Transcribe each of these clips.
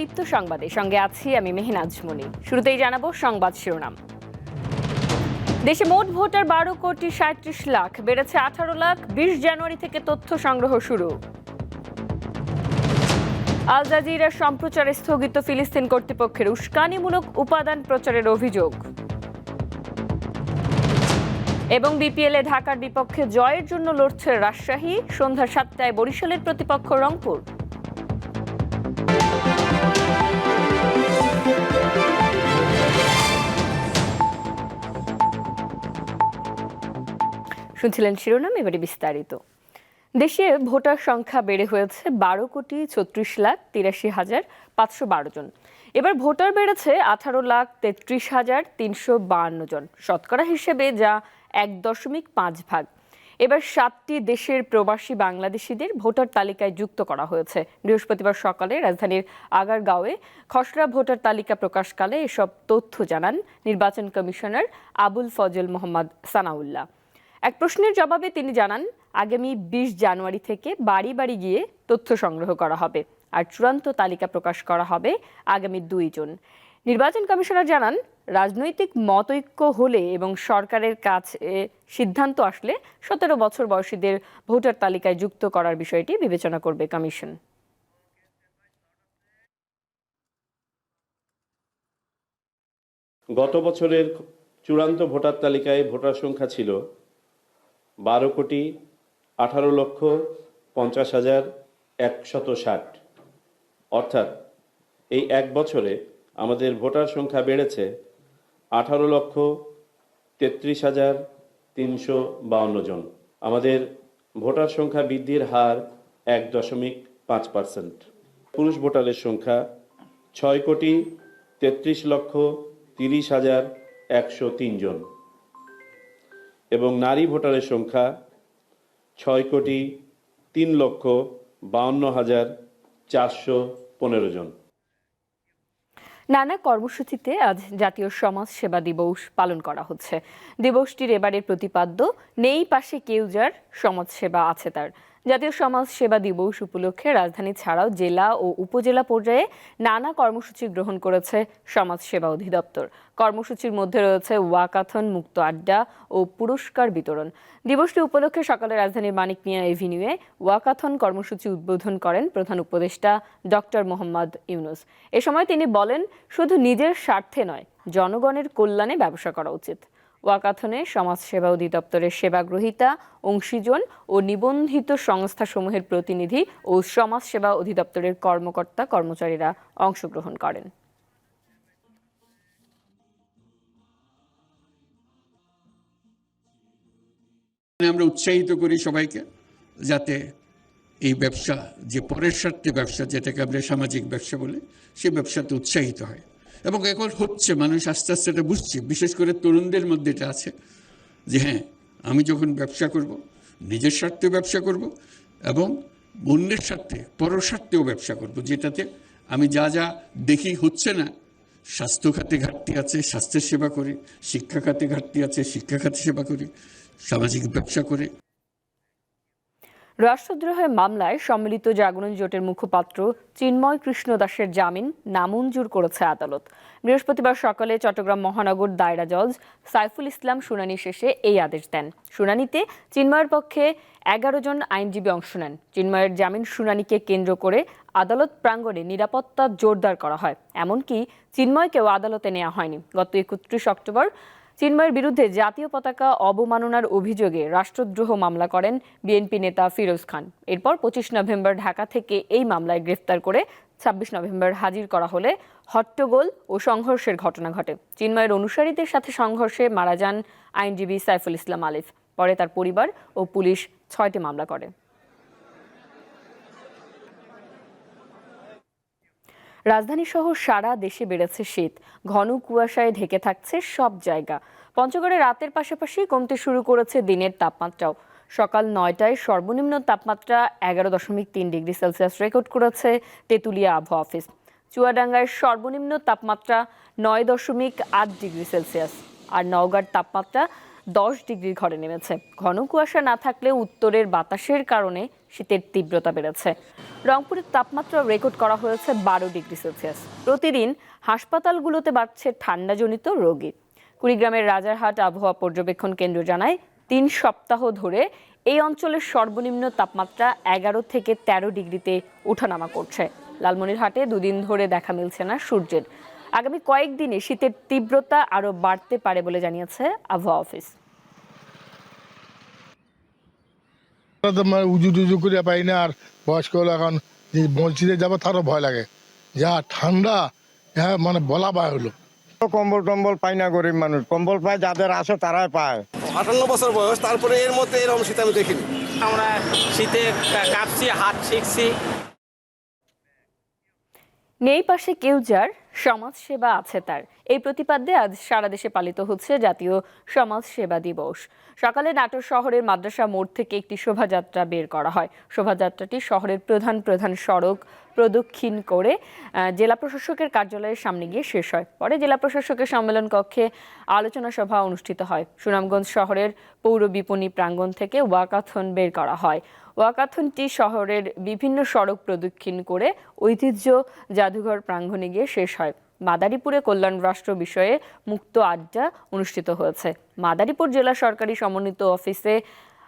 আলোদীপ্ত সংবাদে। সঙ্গে আছি আমি মেহনাজ মনি। শুরুতেই জানাব সংবাদ শিরোনাম। দেশে মোট ভোটার বারো কোটি সাঁত্রিশ লাখ, বেড়েছে আঠারো লাখ, বিশ জানুয়ারি থেকে তথ্য সংগ্রহ শুরু। আল জাজিরার সম্প্রচারে স্থগিত ফিলিস্তিন কর্তৃপক্ষের উস্কানিমূলক উপাদান প্রচারের অভিযোগ। এবং বিপিএলে ঢাকার বিপক্ষে জয়ের জন্য লড়ছে রাজশাহী। সন্ধ্যা সাতটায় বরিশালের প্রতিপক্ষ রংপুর। শুনছিলেন শিরোনাম, এবারে বিস্তারিত। দেশে ভোটার সংখ্যা বেড়ে হয়েছে বারো কোটি ছত্রিশ লাখ তিরাশি হাজার পাঁচশো বারো জন। এবার ভোটার বেড়েছে আঠারো লাখ তেত্রিশ হাজার তিনশো বাহান্ন জন। শতকরা হিসেবে যা এক দশমিক পাঁচ ভাগ। এবার সাতটি দেশের প্রবাসী বাংলাদেশিদের ভোটার তালিকায় যুক্ত করা হয়েছে। বৃহস্পতিবার সকালে রাজধানীর আগারগাঁওয়ে খসড়া ভোটার তালিকা প্রকাশকালে এসব তথ্য জানান নির্বাচন কমিশনার আবুল ফজল মোহাম্মদ সানাউল্লাহ। এক প্রশ্নের জবাবে তিনি জানান, আগামী বিশ জানুয়ারি থেকে বাড়ি বাড়ি গিয়ে তথ্য সংগ্রহ করা হবে আর চূড়ান্ত তালিকা প্রকাশ করা হবে আগামী দুই জুন। নির্বাচন কমিশনার জানান, রাজনৈতিক মতৈক্য হলে এবং সরকারের কাছে সিদ্ধান্ত আসলে সতেরো বছর বয়সীদের ভোটার তালিকায় যুক্ত করার বিষয়টি বিবেচনা করবে কমিশন। গত বছরের চূড়ান্ত ভোটার তালিকায় ভোটার সংখ্যা ছিল বারো কোটি আঠারো লক্ষ পঞ্চাশ হাজার একশত ষাট। অর্থাৎ এই এক বছরে আমাদের ভোটার সংখ্যা বেড়েছে আঠারো লক্ষ তেত্রিশ হাজার তিনশো বাউন্ন জন। আমাদের ভোটার সংখ্যা বৃদ্ধির হার এক দশমিক পাঁচ পার্সেন্ট। পুরুষ ভোটারের সংখ্যা ছয় কোটি তেত্রিশ লক্ষ তিরিশ হাজার একশো জন। এবং নারী ভোটারের সংখ্যা ছয় কোটি তিন লক্ষ বাউন্ন হাজার চারশো পনেরো জন। নানা কর্মসূচিতে আজ জাতীয় সমাজ সেবা দিবস পালন করা হচ্ছে। দিবসটির এবারের প্রতিপাদ্য, নেই পাশে কেউ যার সমাজসেবা আছে তার। জাতীয় সমাজ সেবা দিবস উপলক্ষে রাজধানী ছাড়াও জেলা ও উপজেলা পর্যায়ে নানা কর্মসূচি গ্রহণ করেছে সমাজ সেবা অধিদপ্তর। কর্মসূচির মধ্যে রয়েছে ওয়াকাথন, মুক্ত আড্ডা ও পুরস্কার বিতরণ। দিবসটি উপলক্ষে সকালে রাজধানীর মানিক মিয়া এভিনিউয়ে ওয়াকাথন কর্মসূচি উদ্বোধন করেন প্রধান উপদেষ্টা ডক্টর মোহাম্মদ ইউনুস। এ সময় তিনি বলেন, শুধু নিজের স্বার্থে নয়, জনগণের কল্যাণে ব্যবসা করা উচিত। ওয়াকাথনে সমাজসেবা অধিদপ্তরের সেবাগ্রহীতা অংশীজন ও নিবন্ধিত সংস্থাসমূহের প্রতিনিধি ও সমাজসেবা অধিদপ্তরের কর্মকর্তা কর্মচারীরা অংশগ্রহণ করেন। আমরা উৎসাহিত করি সবাইকে যাতে এই ব্যবসা, যে পরের স্বার্থে ব্যবসা, যেটাকে আমরা সামাজিক ব্যবসা বলি, সে ব্যবসাতে উৎসাহিত হয়। এবং এখন হচ্ছে, মানুষ আস্তে আস্তে এটা বুঝছে। বিশেষ করে তরুণদের মধ্যে এটা আছে যে হ্যাঁ আমি যখন ব্যবসা করব, নিজের স্বার্থে ব্যবসা করব এবং অন্যের স্বার্থে, পরের স্বার্থেও ব্যবসা করব, যেটাতে আমি যা যা দেখি হচ্ছে না, স্বাস্থ্য খাতে ঘাটতি আছে, স্বাস্থ্যের সেবা করি, শিক্ষা খাতে ঘাটতি আছে, শিক্ষা খাতে সেবা করি, সামাজিক ব্যবসা করে। রাষ্ট্রদ্রোহের মামলায় সম্মিলিত জাগরণ জোটের মুখপাত্র চিন্ময় কৃষ্ণ দাসের জামিন নামঞ্জুর করেছে আদালত। বৃহস্পতিবার সকালে চট্টগ্রাম মহানগর দায়রা জজ সাইফুল ইসলাম শুনানি শেষে এই আদেশ দেন। শুনানিতে চিন্ময়ের পক্ষে এগারো জন আইনজীবী অংশ নেন। চিন্ময়ের জামিন শুনানিকে কেন্দ্র করে আদালত প্রাঙ্গণে নিরাপত্তা জোরদার করা হয়। এমনকি চিন্ময়কেও আদালতে নেওয়া হয়নি। গত একত্রিশ অক্টোবর চিন্ময়ের বিরুদ্ধে জাতীয় পতাকা অবমাননার অভিযোগে রাষ্ট্রদ্রোহ মামলা করেন বিএনপি নেতা ফিরোজ খান। এরপর পঁচিশ নভেম্বর ঢাকা থেকে এই মামলায় গ্রেফতার করে ছাব্বিশ নভেম্বর হাজির করা হলে হট্টগোল ও সংঘর্ষের ঘটনা ঘটে। চিন্ময়ের অনুসারীদের সাথে সংঘর্ষে মারা যান আইনজীবী সাইফুল ইসলাম আলিফ। পরে তার পরিবার ও পুলিশ ছয়টি মামলা করে। রাজধানী সহ সারা দেশে বেড়েছে শীত। ঘন কুয়াশায় ঢেকে থাকছে সব জায়গা। পঞ্চগড়ে রাতের পাশাপাশি কমতে শুরু করেছে দিনের তাপমাত্রাও। সকাল নয়টায় সর্বনিম্ন তাপমাত্রা এগারো দশমিক তিন ডিগ্রি সেলসিয়াস রেকর্ড করেছে তেঁতুলিয়া আবহাওয়া অফিস। চুয়াডাঙ্গায় সর্বনিম্ন তাপমাত্রা নয় দশমিক আট ডিগ্রি সেলসিয়াস আর নওগাঁর তাপমাত্রা দশ ডিগ্রি ঘরে নেমেছে। ঘন কুয়াশা না থাকলেও উত্তরের বাতাসের কারণে শীতের তীব্রতা বেড়েছে। রংপুরের তাপমাত্রা রেকর্ড করা হয়েছে বারো ডিগ্রি সেলসিয়াস। প্রতিদিন হাসপাতালগুলোতে বাড়ছে ঠান্ডাজনিত রোগী। কুড়িগ্রামের রাজারহাট আবহাওয়া পর্যবেক্ষণ কেন্দ্র জানায়, তিন সপ্তাহ ধরে এই অঞ্চলের সর্বনিম্ন তাপমাত্রা এগারো থেকে তেরো ডিগ্রিতে ওঠানামা করছে। লালমনিরহাটে দুদিন ধরে দেখা মিলছে না সূর্যের। আগামী কয়েকদিনে শীতের তীব্রতা আরও বাড়তে পারে বলে জানিয়েছে আবহাওয়া অফিস আমরা তো মানে উজু টুজু করে পাই না আর বয়স্ক হলো এখন যে মসজিদে যাব তারও ভয় লাগে। যা ঠান্ডা হ্যাঁ মানে বলা বায় হলো। কম্বল টম্বল পাই না গরিব মানুষ। কম্বল পায় যাদের আসে তারাই পায়। আটান্ন বছর বয়স তারপরে এর মধ্যে এরকম শীত আমি দেখিনি। আমরা শীতে কাঁপছি হাত শিখছি নেই পাশে কেউ যার সমাজ সেবা আছে তার। এই প্রতিপাদ্যে আজ সারা দেশে পালিত হচ্ছে জাতীয় সমাজ সেবা দিবস। সকালে নাটোর শহরের মাদ্রাসা মোড় থেকে একটি শোভাযাত্রা বের করা হয়। শোভাযাত্রাটি শহরের প্রধান প্রধান সড়ক প্রদক্ষিণ করে জেলা প্রশাসকের কার্যালয়ের সামনে গিয়ে শেষ হয়। পরে জেলা প্রশাসকের সম্মেলন কক্ষে আলোচনা সভা অনুষ্ঠিত হয়। সুনামগঞ্জ শহরের পৌর বিপণী প্রাঙ্গণ থেকে ওয়াকাথন বের করা হয়। ওয়াকাথনটি শহরের বিভিন্ন সড়ক প্রদক্ষিণ করে ঐতিহ্য জাদুঘর প্রাঙ্গণে গিয়ে শেষ হয়। মাদারীপুরে কল্যাণ রাষ্ট্র বিষয়ে মুক্ত আড্ডা অনুষ্ঠিত হয়েছে। মাদারীপুর জেলা সরকারি সমন্বিত অফিসে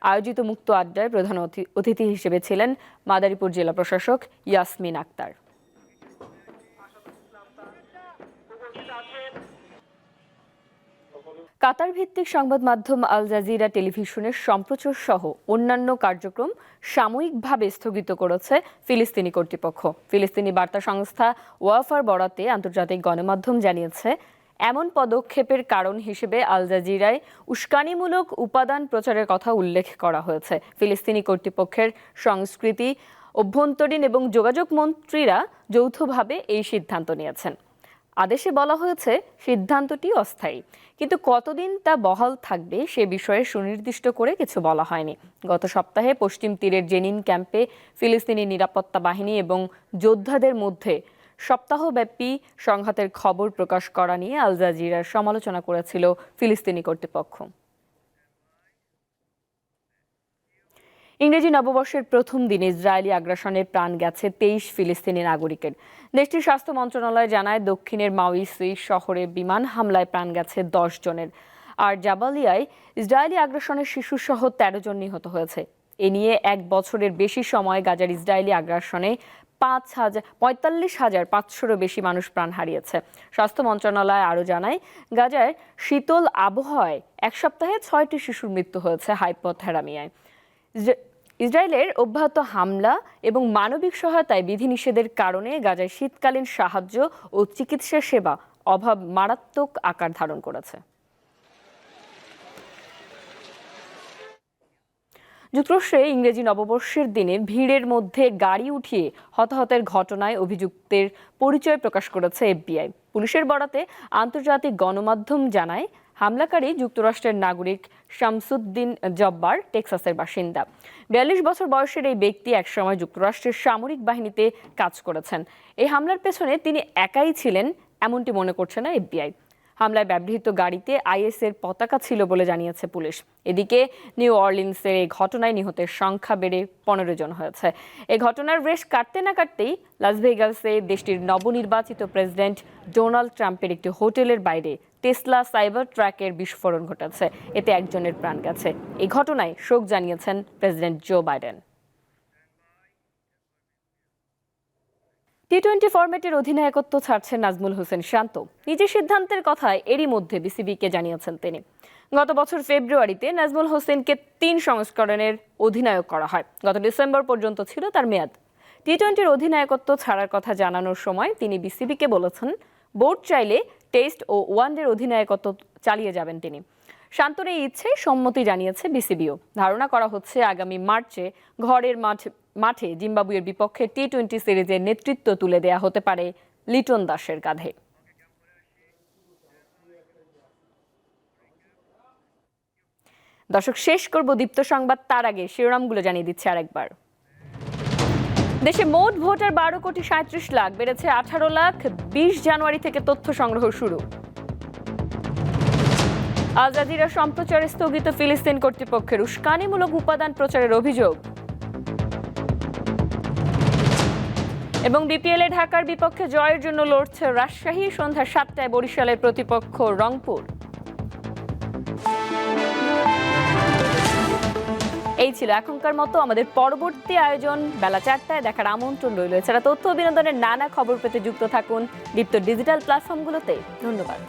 আয়োজিত মুক্ত আড্ডায় প্রধান অতি- অতিথি হিসেবে ছিলেন মাদারীপুর জেলা প্রশাসক ইয়াসমিন আক্তার। কাতার ভিত্তিক সংবাদ মাধ্যম আল জাজিরা টেলিভিশনের সম্প্রচার সহ অন্যান্য কার্যক্রম সাময়িকভাবে স্থগিত করেছে ফিলিস্তিনি কর্তৃপক্ষ। ফিলিস্তিনি বার্তা সংস্থা ওয়াফার বরাতে আন্তর্জাতিক গণমাধ্যম জানিয়েছে এমন পদক্ষেপের কারণ হিসেবে আল জাজিরায় উস্কানিমূলক উপাদান প্রচারের কথা উল্লেখ করা হয়েছে। ফিলিস্তিনি কর্তৃপক্ষের সংস্কৃতি, অভ্যন্তরীণ এবং যোগাযোগ মন্ত্রীরা যৌথভাবে এই সিদ্ধান্ত নিয়েছেন। আদেশে বলা হয়েছে, সিদ্ধান্তটি অস্থায়ী। কিন্তু কতদিন তা বহাল থাকবে সে বিষয়ে সুনির্দিষ্ট করে কিছু বলা হয়নি। গত সপ্তাহে পশ্চিম তীরের জেনিন ক্যাম্পে ফিলিস্তিনি নিরাপত্তা বাহিনী এবং যোদ্ধাদের মধ্যে সপ্তাহব্যাপী সংঘাতের খবর প্রকাশ করা নিয়ে আল জাজিরার সমালোচনা করেছিল ফিলিস্তিনি কর্তৃপক্ষ। ইংরেজি নববর্ষের প্রথম দিন ইসরায়েলি আগ্রাসনে প্রাণ গেছে তেইশ ফিলিস্তিনি নাগরিকের। দেশটির স্বাস্থ্য মন্ত্রণালয় জানায়, দক্ষিণের মাউইসি শহরে বিমান হামলায় প্রাণ গেছে দশ জনের। আর জাবালিয়ায় ইসরায়েলি আগ্রাসনের শিশুসহ তেরো জন নিহত হয়েছে। এ নিয়ে এক বছরের বেশি সময় গাজার ইসরায়েলি আগ্রাসনে পাঁচ হাজার, পঁয়তাল্লিশ হাজার পাঁচশোরও বেশি মানুষ প্রাণ হারিয়েছে। স্বাস্থ্য মন্ত্রণালয় আরও জানায় গাজায় শীতল আবহাওয়ায় এক সপ্তাহে ছয়টি শিশুর মৃত্যু হয়েছে হাইপোথেরামিয়ায় ইসরায়েলের অব্যাহত হামলা এবং মানবিক সহায়তায় বিধিনিষেধের কারণে গাজায় শীতকালীন সাহায্য ও চিকিৎসা সেবা অভাব মারাত্মক আকার ধারণ করেছে। যুক্তরাষ্ট্রে ইংরেজি নববর্ষের দিনে ভিড়ের মধ্যে গাড়ি উঠিয়ে হতাহতের ঘটনায় অভিযুক্তের পরিচয় প্রকাশ করেছে এফবিআই। পুলিশের বরাতে আন্তর্জাতিক গণমাধ্যম জানায়, হামলাকারী যুক্তরাষ্ট্রের নাগরিক শামসুদ্দিন জব্বার, টেক্সাসের বাসিন্দা। বিয়াল্লিশ বছর বয়সের এই ব্যক্তি একসময় যুক্তরাষ্ট্রের সামরিক বাহিনীতে কাজ করেছেন। এই হামলার পেছনে তিনি একাই ছিলেন, এমনটি মনে করছে না এফবিআই। হামলায় ব্যবহৃত গাড়িতে আইএসের পতাকা ছিল বলে জানিয়েছে পুলিশ। এদিকে নিউ অর্লিন্সের এই ঘটনায় নিহতের সংখ্যা বেড়ে পনেরো জন হয়েছে। এ ঘটনার রেশ কাটতে না কাটতেই লাস ভেগাসে দেশটির নবনির্বাচিত প্রেসিডেন্ট ডোনাল্ড ট্রাম্পের একটি হোটেলের বাইরে টেসলা সাইবার ট্র্যাকের বিস্ফোরণ ঘটেছে। এতে একজনের প্রাণ গেছে। এই ঘটনায় শোক জানিয়েছেন president Joe Biden. T twenty ফরম্যাটের অধিনায়কত্ব ছাড়ছেন নাজমুল হোসেন শান্ত। নিজের সিদ্ধান্তের কথায় এরই মধ্যে বিসিবিকে জানিয়েছেন তিনি। গত বছর ফেব্রুয়ারিতে নাজমুল হোসেনকে তিন সংস্করণের অধিনায়ক করা হয়। গত ডিসেম্বর পর্যন্ত ছিল তার মেয়াদ। টি টোয়েন্টির অধিনায়কত্ব ছাড়ার কথা জানানোর সময় তিনি বিসিবিকে বলেছেন, বোর্ড চাইলে টেস্ট ও ওয়ানডের অধিনায়কত্ব চালিয়ে যাবেন তিনি। শান্তর এই ইচ্ছে সম্মতি জানিয়েছে বিসিবিও। ধারণা করা হচ্ছে আগামী মার্চে ঘরের মাঠ মাঠে জিম্বাবুয়ের বিপক্ষে টি টোয়েন্টি সিরিজের নেতৃত্ব তুলে দেয়া হতে পারে লিটন দাসের কাঁধে। দর্শক, শেষ করব দীপ্ত সংবাদ। তার আগে শিরোনামগুলো জানিয়ে দিচ্ছে আরেকবার। দেশে মোট ভোটার বারো কোটি সাঁত্রিশ লাখ, বেড়েছে আঠারো লাখ বিশ জানুয়ারি থেকে তথ্য সংগ্রহ শুরু। আল জাজিরা সম্প্রচারে স্থগিত ফিলিস্তিন কর্তৃপক্ষের উস্কানিমূলক উপাদান প্রচারের অভিযোগ। এবং বিপিএলে ঢাকার বিপক্ষে জয়ের জন্য লড়ছে রাজশাহী সন্ধ্যা সাতটায় বরিশালের প্রতিপক্ষ রংপুর। এই ছিল এখনকার মতো আমাদের পরবর্তী আয়োজন। বেলা চারটায় দেখার আমন্ত্রণ রইল। এছাড়া তথ্য বিনোদনের নানা খবর পেতে যুক্ত থাকুন দীপ্ত ডিজিটাল প্ল্যাটফর্মগুলোতে। ধন্যবাদ।